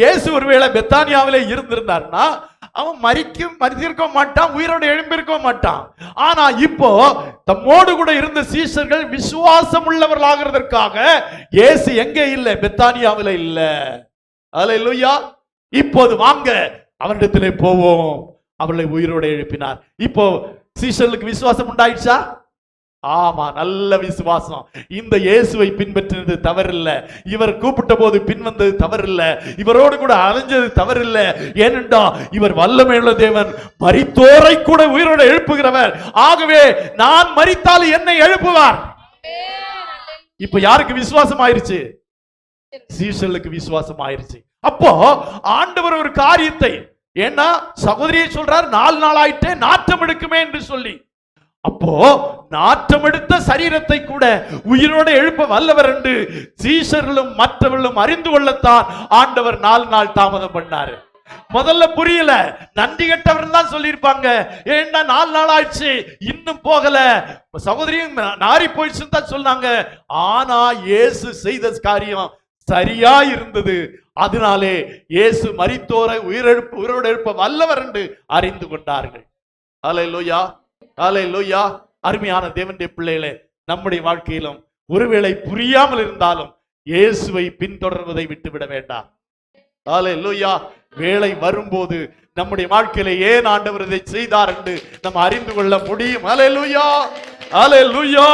இயேசு ஒருவேளை பெத்தானியாவிலே இருந்திருந்தார்னா அவன் மறிக்கும் மறித்திருக்க மாட்டான் உயிரோடு எழும்பியிருக்க மாட்டான். ஆனா இப்போ தம்மோடு கூட இருந்த சீஷர்கள் விசுவாசம் உள்ளவர்களாகிறதற்காக இயேசு எங்கே இல்லை? பெத்தானியாவில் இல்லை. அதுல இல்லையா இப்போது வாங்க அவரிடத்திலே போவோம். அவளை உயிரோடு எழுப்பினார். இப்போ சீசர்களுக்கு விசுவாசம் உண்டாயிடுச்சா? ஆமா நல்ல விசுவாசம். இந்த இயேசுவை பின்பற்றினது தவறில்ல. இவர் கூப்பிட்ட போது பின் வந்தது தவறில்ல. இவரோடு கூட அலைஞ்சது தவறில்ல. ஏனென்றா இவர் வல்லமையுள்ள தேவன் மரித்தோரை கூட உயிரோடு எழுப்புகிறவர். ஆகவே நான் மறித்தால் என்னை எழுப்புவார். இப்ப யாருக்கு விசுவாசம் ஆயிருச்சு? சீசலுக்கு விசுவாசம் ஆயிருச்சு. அப்போ ஆண்டவர் ஒரு காரியத்தை ஏன்னா சகோதரியை சொல்றார் நாலு நாள் ஆயிட்டே நாற்றம் எடுக்குமே என்று சொல்லி. அப்போ நாற்றம் எடுத்த சரீரத்தை கூட உயிரோடு எழுப்ப வல்லவர் என்று சீஷர்களும் மற்றவர்களும் அறிந்து கொள்ளத்தான் ஆண்டவர் நாலு நாள் தாமதம் பண்ணாரு. முதல்ல புரியல. நன்றி கெட்டவர் தான் சொல்லியிருப்பாங்க. ஏன்னா நாலு நாள் ஆயிடுச்சு. இன்னும் போகல. சகோதரியும் நாரி போயிடுச்சுன்னு தான் சொன்னாங்க. ஆனா இயேசு செய்த காரியம் சரியா இருந்தது. அதனாலே இயேசு மரித்தோரை உயிரெழுப்பு உயிரோடு எழுப்ப வல்லவர் என்று அறிந்து கொண்டார்கள். அல்லேலூயா லோய்யா அருமையான தேவனுடைய பிள்ளைகளே நம்முடைய வாழ்க்கையிலும் ஒருவேளை புரியாமல் இருந்தாலும் இயேசுவை பின்தொடர்வதை விட்டுவிட வேண்டாம். அல்லேலூயா வேலை வரும்போது நம்முடைய வாழ்க்கையில ஏன் ஆண்டவர் இதை செய்தார் என்று நம்ம அறிந்து கொள்ள முடியும். அல்லேலூயா அல்லேலூயா